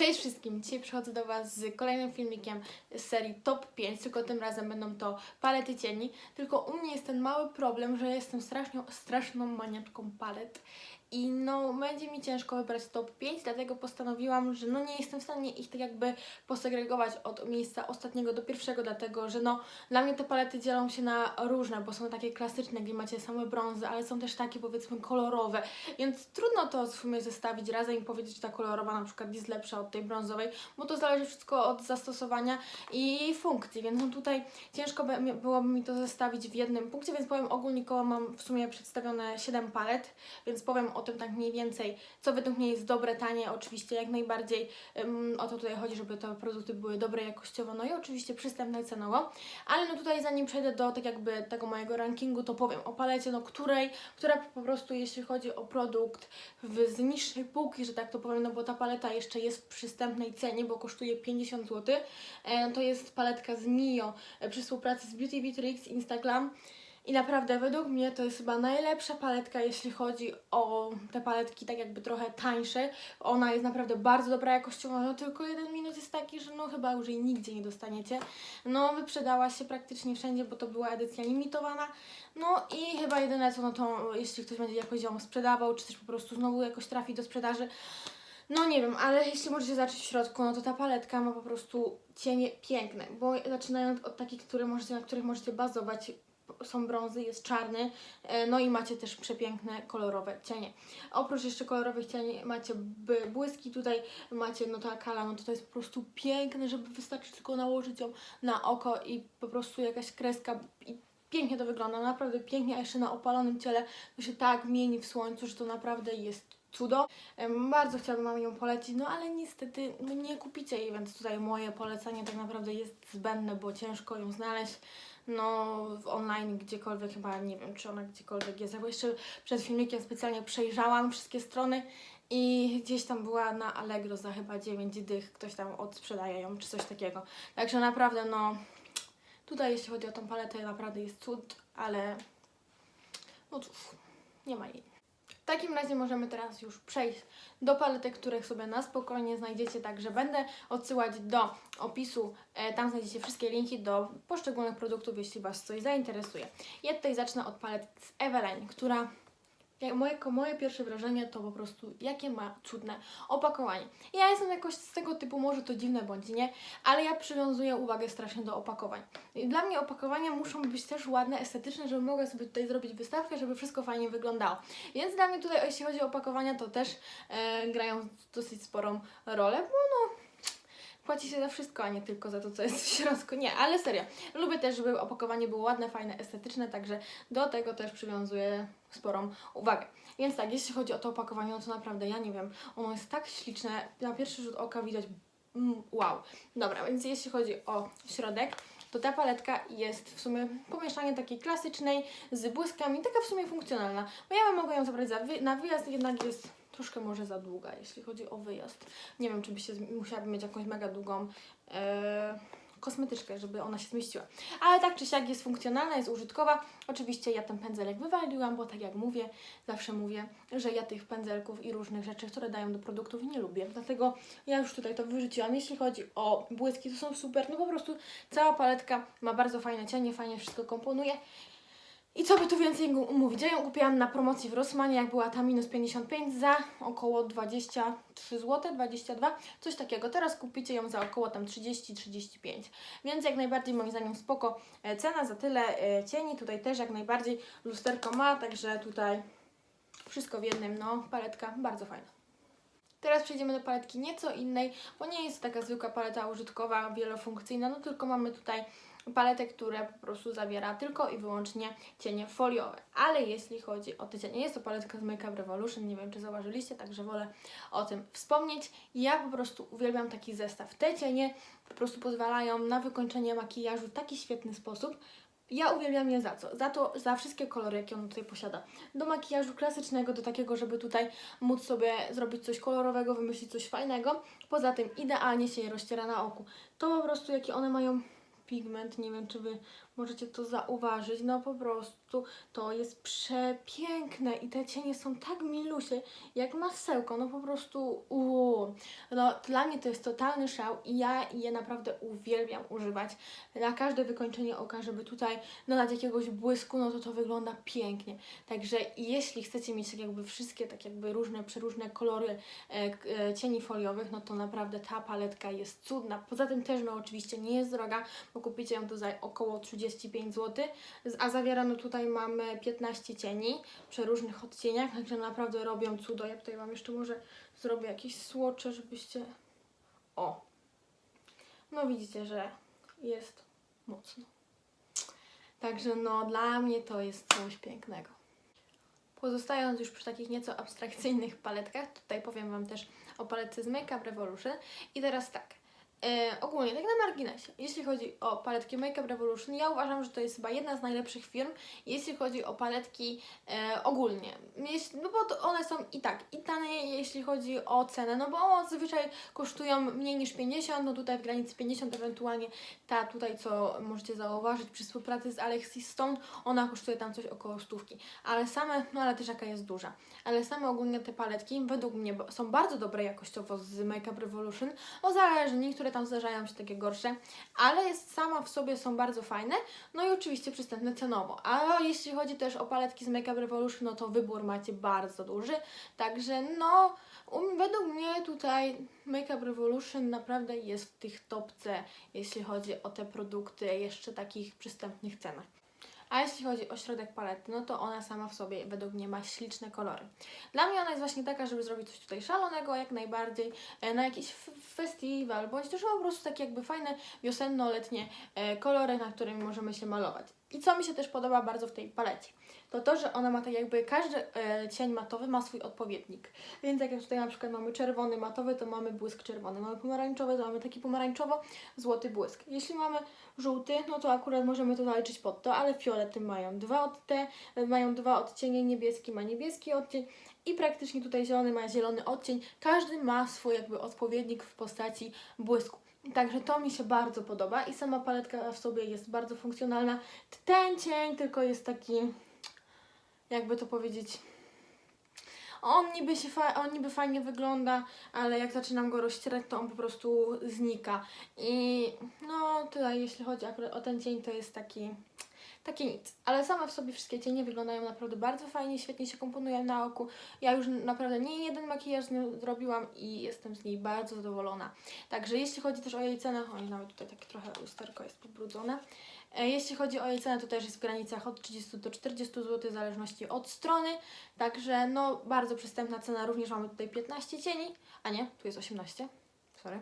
Cześć wszystkim! Dzisiaj przychodzę do Was z kolejnym filmikiem z serii Top 5, tylko tym razem będą to palety cieni. Tylko u mnie jest ten mały problem, że jestem straszną, straszną maniaczką palet i no będzie mi ciężko wybrać top 5, dlatego postanowiłam, że no nie jestem w stanie ich tak jakby posegregować od miejsca ostatniego do pierwszego, dlatego że no dla mnie te palety dzielą się na różne, bo są takie klasyczne, gdzie macie same brązy, ale są też takie powiedzmy kolorowe, więc trudno to w sumie zestawić razem i powiedzieć, że ta kolorowa na przykład jest lepsza od tej brązowej, bo to zależy wszystko od zastosowania i funkcji, więc no tutaj ciężko by, byłoby mi to zestawić w jednym punkcie, więc powiem ogólnikowo mam w sumie przedstawione 7 palet, więc powiem o tym tak mniej więcej, co według mnie jest dobre, tanie, oczywiście jak najbardziej. Ym, o to tutaj chodzi, żeby te produkty były dobre jakościowo, no i oczywiście przystępne cenowo, ale no tutaj zanim przejdę do tak jakby tego mojego rankingu, to powiem o palecie, no której, która po prostu jeśli chodzi o produkt w, z niższej półki, że tak to powiem, no bo ta paleta jeszcze jest w przystępnej cenie, bo kosztuje 50 zł, e, to jest paletka z Mio e, przy współpracy z Beauty Beatrix Instagram. I naprawdę według mnie to jest chyba najlepsza paletka, jeśli chodzi o te paletki tak jakby trochę tańsze. Ona jest naprawdę bardzo dobra jakościowo, no tylko jeden minus jest taki, że no chyba już jej nigdzie nie dostaniecie. No wyprzedała się praktycznie wszędzie, bo to była edycja limitowana. No i chyba jedyne co, no to jeśli ktoś będzie jakoś ją sprzedawał, czy też po prostu znowu jakoś trafi do sprzedaży, no nie wiem, ale jeśli możecie zacząć w środku, no to ta paletka ma po prostu cienie piękne, bo zaczynając od takich, które możecie, na których możecie bazować, są brązy, jest czarny, e, no i macie też przepiękne kolorowe cienie. Oprócz jeszcze kolorowych cieni macie błyski, tutaj macie no ta kala, no to, jest po prostu piękne, żeby wystarczy tylko nałożyć ją na oko i po prostu jakaś kreska i pięknie to wygląda, naprawdę pięknie, a jeszcze na opalonym ciele to się tak mieni w słońcu, że to naprawdę jest cudo. Em, Bardzo chciałabym Wam ją polecić, no ale niestety no nie kupicie jej, więc tutaj moje polecenie tak naprawdę jest zbędne, bo ciężko ją znaleźć. No, w online gdziekolwiek, chyba nie wiem, czy ona gdziekolwiek jest. Ja jeszcze przed filmikiem specjalnie przejrzałam wszystkie strony i gdzieś tam była na Allegro za chyba 9 dych, ktoś tam odsprzedaje ją, czy coś takiego. Także naprawdę, no, tutaj jeśli chodzi o tą paletę, naprawdę jest cud, ale no cóż, nie ma jej. Takim razie możemy teraz już przejść do paletek, których sobie na spokojnie znajdziecie, także będę odsyłać do opisu, e, tam znajdziecie wszystkie linki do poszczególnych produktów, jeśli Was coś zainteresuje. Ja tutaj zacznę od palet z Eveline, która moje, moje pierwsze wrażenie to po prostu jakie ma cudne opakowanie. Ja jestem jakoś z tego typu, może to dziwne bądź nie, ale ja przywiązuję uwagę strasznie do opakowań. I dla mnie opakowania muszą być też ładne, estetyczne, żeby mogła sobie tutaj zrobić wystawkę, żeby wszystko fajnie wyglądało. Więc dla mnie tutaj, jeśli chodzi o opakowania, to też e, grają dosyć sporą rolę, bo no, płaci się za wszystko, a nie tylko za to, co jest w środku. Nie, ale serio. Lubię też, żeby opakowanie było ładne, fajne, estetyczne, także do tego też przywiązuję sporą uwagę. Więc tak, jeśli chodzi o to opakowanie, no to naprawdę, ja nie wiem, ono jest tak śliczne, na pierwszy rzut oka widać mm, wow. Dobra, więc jeśli chodzi o środek, to ta paletka jest w sumie pomieszanie takiej klasycznej z błyskami, taka w sumie funkcjonalna. Bo ja bym mogła ją zabrać za wy- na wyjazd, jednak jest troszkę może za długa, jeśli chodzi o wyjazd. Nie wiem, czy by się zmi- musiałabym mieć jakąś mega długą e, kosmetyczkę, żeby ona się zmieściła. Ale tak czy siak jest funkcjonalna, jest użytkowa. Oczywiście ja ten pędzelek wywaliłam, bo tak jak mówię, zawsze mówię, że ja tych pędzelków i różnych rzeczy, które dają do produktów nie lubię. Dlatego ja już tutaj to wyrzuciłam. Jeśli chodzi o błyski, to są super. No po prostu cała paletka ma bardzo fajne cienie, fajnie wszystko komponuje. I co by tu więcej gu- mówić? Ja ją kupiłam na promocji w Rossmanie, jak była ta minus 55 za około 23 zł, 22, coś takiego. Teraz kupicie ją za około tam 30-35. Więc jak najbardziej moim zdaniem spoko e, cena za tyle e, cieni. Tutaj też jak najbardziej lusterko ma, także tutaj wszystko w jednym, no paletka bardzo fajna. Teraz przejdziemy do paletki nieco innej, bo nie jest to taka zwykła paleta użytkowa, wielofunkcyjna, no tylko mamy tutaj paletę, która po prostu zawiera tylko i wyłącznie cienie foliowe. Ale jeśli chodzi o te cienie, jest to paletka z Makeup Revolution, nie wiem czy zauważyliście, także wolę o tym wspomnieć. Ja po prostu uwielbiam taki zestaw. Te cienie po prostu pozwalają na wykończenie makijażu w taki świetny sposób, ja uwielbiam je za co? Za to, za wszystkie kolory, jakie on tutaj posiada. Do makijażu klasycznego, do takiego, żeby tutaj móc sobie zrobić coś kolorowego, wymyślić coś fajnego. Poza tym idealnie się je rozciera na oku. To po prostu, jaki one mają pigment, nie wiem, czy Wy Możecie to zauważyć, no po prostu to jest przepiękne i te cienie są tak milusie, jak masełko, no po prostu uuu. No dla mnie to jest totalny szał i ja je naprawdę uwielbiam używać na każde wykończenie oka, żeby tutaj dodać jakiegoś błysku, no to to wygląda pięknie. Także jeśli chcecie mieć tak jakby wszystkie tak jakby różne, przeróżne kolory e, e, cieni foliowych, no to naprawdę ta paletka jest cudna. Poza tym też no oczywiście nie jest droga, bo kupicie ją tu za około 35 zł, a zawierano tutaj mamy 15 cieni w przeróżnych odcieniach, także naprawdę robią cudo. Ja tutaj Wam jeszcze może zrobię jakieś słocze, żebyście... O! No widzicie, że jest mocno. Także no dla mnie to jest coś pięknego. Pozostając już przy takich nieco abstrakcyjnych paletkach, tutaj powiem Wam też o paletce z Makeup Revolution. I teraz tak, e, ogólnie, tak na marginesie, jeśli chodzi o paletki Makeup Revolution, ja uważam, że to jest chyba jedna z najlepszych firm, jeśli chodzi o paletki e, ogólnie. Jeśli, no bo one są i tak, i tanie, jeśli chodzi o cenę, no bo zazwyczaj kosztują mniej niż 50, no tutaj w granicy 50, ewentualnie ta tutaj, co możecie zauważyć przy współpracy z Alexis Stone, ona kosztuje tam coś około stówki. Ale same, no ale też jaka jest duża. Ale same ogólnie te paletki według mnie są bardzo dobre jakościowo z Makeup Revolution. O zależy, niektóre tam zdarzają się takie gorsze, ale jest sama w sobie są bardzo fajne. No i oczywiście przystępne cenowo. A jeśli chodzi też o paletki z Makeup Revolution, no to wybór macie bardzo duży. Także no, um, według mnie tutaj Makeup Revolution naprawdę jest w tych topce, jeśli chodzi o te produkty jeszcze takich przystępnych cenach. A jeśli chodzi o środek palety, no to ona sama w sobie według mnie ma śliczne kolory. Dla mnie ona jest właśnie taka, żeby zrobić coś tutaj szalonego, jak najbardziej, e, na jakiś festiwal, bądź też po prostu takie jakby fajne wiosenno-letnie e, kolory, na którymi możemy się malować. I co mi się też podoba bardzo w tej palecie, to to, że ona ma tak jakby, każdy e, cień matowy ma swój odpowiednik. Więc jak tutaj na przykład mamy czerwony matowy, to mamy błysk czerwony, mamy pomarańczowy, to mamy taki pomarańczowo-złoty błysk. Jeśli mamy żółty, no to akurat możemy to zaliczyć pod to, ale fiolety mają dwa od te, mają dwa odcienie, niebieski ma niebieski odcień i praktycznie tutaj zielony ma zielony odcień. Każdy ma swój jakby odpowiednik w postaci błysku. Także to mi się bardzo podoba i sama paletka w sobie jest bardzo funkcjonalna. Ten cień tylko jest taki, jakby to powiedzieć, on niby, się on niby fajnie wygląda, ale jak zaczynam go rozcierać, to on po prostu znika. I no tutaj jeśli chodzi akurat o ten cień, to jest taki, taki nic. Ale same w sobie wszystkie cienie wyglądają naprawdę bardzo fajnie, świetnie się komponują na oku. Ja już naprawdę nie jeden makijaż z nią zrobiłam i jestem z niej bardzo zadowolona. Także jeśli chodzi też o jej cenę, oj nawet tutaj takie trochę lusterko jest pobrudzone. E, Jeśli chodzi o jej cenę, to też jest w granicach od 30 do 40 zł, w zależności od strony. Także no bardzo przystępna cena. Również mamy tutaj 15 cieni, a nie, tu jest 18. Sorry.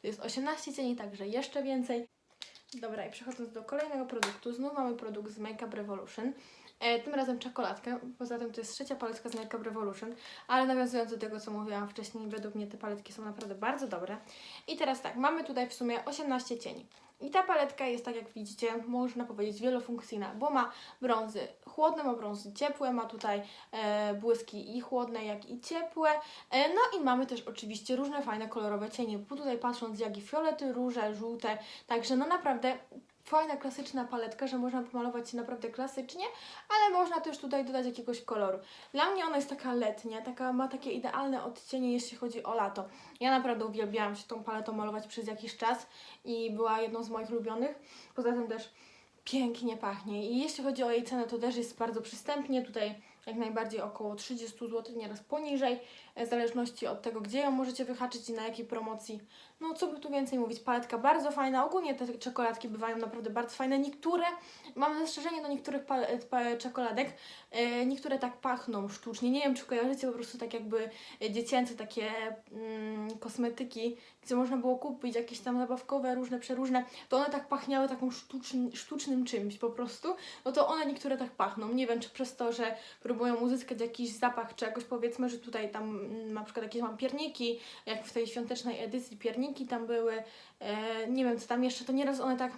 Tu jest 18 cieni, także jeszcze więcej. Dobra, i przechodząc do kolejnego produktu, znów mamy produkt z Makeup Revolution. E, tym razem czekoladkę, poza tym to jest trzecia paletka z Makeup Revolution, ale nawiązując do tego, co mówiłam wcześniej, według mnie te paletki są naprawdę bardzo dobre. I teraz tak, mamy tutaj w sumie 18 cieni. I ta paletka jest, tak jak widzicie, można powiedzieć wielofunkcyjna, bo ma brązy chłodne, ma brązy ciepłe, ma tutaj e, błyski i chłodne, jak i ciepłe. E, no i mamy też oczywiście różne fajne kolorowe cienie, bo tutaj patrząc jak i fiolety, róże, żółte, także no naprawdę fajna, klasyczna paletka, że można pomalować się naprawdę klasycznie, ale można też tutaj dodać jakiegoś koloru. Dla mnie ona jest taka letnia, taka, ma takie idealne odcienie, jeśli chodzi o lato. Ja naprawdę uwielbiałam się tą paletą malować przez jakiś czas i była jedną z moich ulubionych. Poza tym też pięknie pachnie i jeśli chodzi o jej cenę, to też jest bardzo przystępnie. Tutaj jak najbardziej około 30 zł, nieraz poniżej, w zależności od tego, gdzie ją możecie wyhaczyć i na jakiej promocji. No co by tu więcej mówić, paletka bardzo fajna, ogólnie te czekoladki bywają naprawdę bardzo fajne. Niektóre, mam zastrzeżenie do niektórych czekoladek, e, niektóre tak pachną sztucznie. Nie wiem, czy kojarzycie po prostu tak jakby e, dziecięce takie mm, kosmetyki, gdzie można było kupić jakieś tam zabawkowe, różne, przeróżne, to one tak pachniały taką sztuczn- sztucznym czymś po prostu. No to one niektóre tak pachną. Nie wiem, czy przez to, że próbują uzyskać jakiś zapach, czy jakoś powiedzmy, że tutaj tam mm, na przykład jakieś mam pierniki, jak w tej świątecznej edycji pierniki tam były, e, nie wiem co tam jeszcze, to nieraz one tak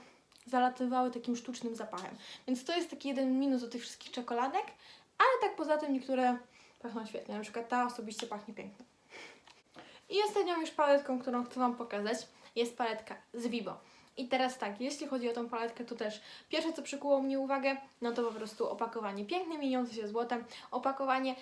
zalatywały takim sztucznym zapachem. Więc to jest taki jeden minus do tych wszystkich czekoladek, ale tak poza tym niektóre pachną świetnie. Na przykład ta osobiście pachnie pięknie. I ostatnią już paletką, którą chcę Wam pokazać, jest paletka z Vibo. I teraz tak, jeśli chodzi o tą paletkę, to też pierwsze co przykuło mnie uwagę, no to po prostu opakowanie. Piękne, mieniące się złotem opakowanie.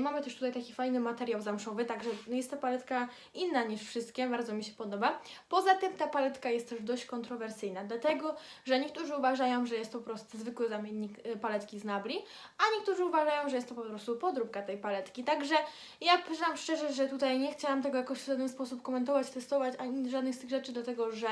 Mamy też tutaj taki fajny materiał zamszowy, także jest ta paletka inna niż wszystkie, bardzo mi się podoba. Poza tym ta paletka jest też dość kontrowersyjna, dlatego, że niektórzy uważają, że jest to po prostu zwykły zamiennik e, paletki z Nabli, a niektórzy uważają, że jest to po prostu podróbka tej paletki. Także ja przyznam szczerze, że tutaj nie chciałam tego jakoś w żaden sposób komentować, testować, ani żadnych z tych rzeczy, dlatego że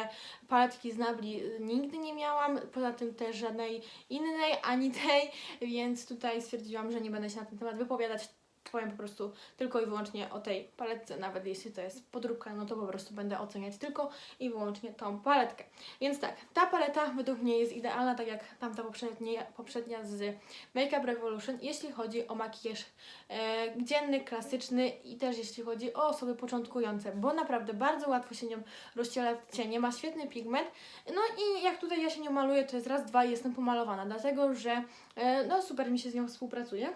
paletki z Nabli y, nigdy nie miałam, poza tym też żadnej innej, ani tej, więc tutaj stwierdziłam, że nie będę się na ten temat wypowiadać. Powiem po prostu tylko i wyłącznie o tej paletce, nawet jeśli to jest podróbka, no to po prostu będę oceniać tylko i wyłącznie tą paletkę. Więc tak, ta paleta według mnie jest idealna, tak jak tamta poprzednia, poprzednia z Makeup Revolution, jeśli chodzi o makijaż e, dzienny, klasyczny i też jeśli chodzi o osoby początkujące, bo naprawdę bardzo łatwo się nią rozciela cienie, ma świetny pigment, no i jak tutaj ja się nią maluję, to jest raz, dwa i jestem pomalowana, dlatego że e, no super mi się z nią współpracuje.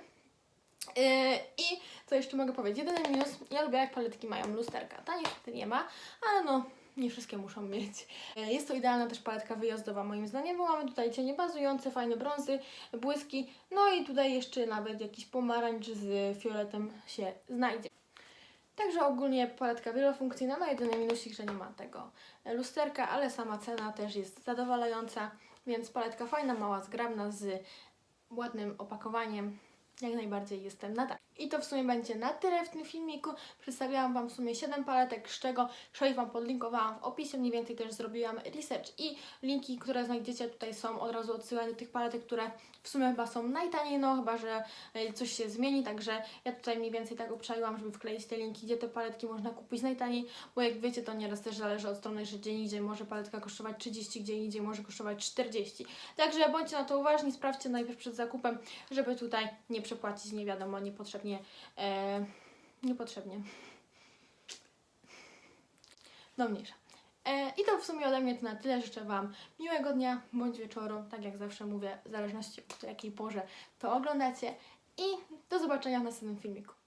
E, I co jeszcze mogę powiedzieć? Jedyny minus, ja lubię jak paletki mają lusterka. Ta niestety nie ma, ale no nie wszystkie muszą mieć. E, Jest to idealna też paletka wyjazdowa moim zdaniem, bo mamy tutaj cienie bazujące, fajne brązy, błyski, no i tutaj jeszcze nawet jakiś pomarańcz z fioletem się znajdzie. Także ogólnie paletka wielofunkcyjna ma jedyny minusik, że nie ma tego lusterka, ale sama cena też jest zadowalająca, więc paletka fajna, mała, zgrabna, z ładnym opakowaniem. Jak najbardziej jestem na tak. I to w sumie będzie na tyle w tym filmiku. Przedstawiałam Wam w sumie 7 paletek, z czego 6 Wam podlinkowałam w opisie. Mniej więcej też zrobiłam research i linki, które znajdziecie tutaj są od razu odsyłane do tych paletek, które w sumie chyba są najtaniej, no chyba, że e, coś się zmieni, także ja tutaj mniej więcej tak obczaiłam, żeby wkleić te linki, gdzie te paletki można kupić najtaniej, bo jak wiecie, to nieraz też zależy od strony, że gdzie indziej może paletka kosztować 30, gdzie indziej może kosztować 40. Także bądźcie na to uważni, sprawdźcie najpierw przed zakupem, żeby tutaj nie przepłacić nie wiadomo niepotrzebnie, e, niepotrzebnie. No mniejsza. E, I to w sumie ode mnie to na tyle. Życzę Wam miłego dnia bądź wieczoru, tak jak zawsze mówię, w zależności od jakiej porze to oglądacie. I do zobaczenia w następnym filmiku.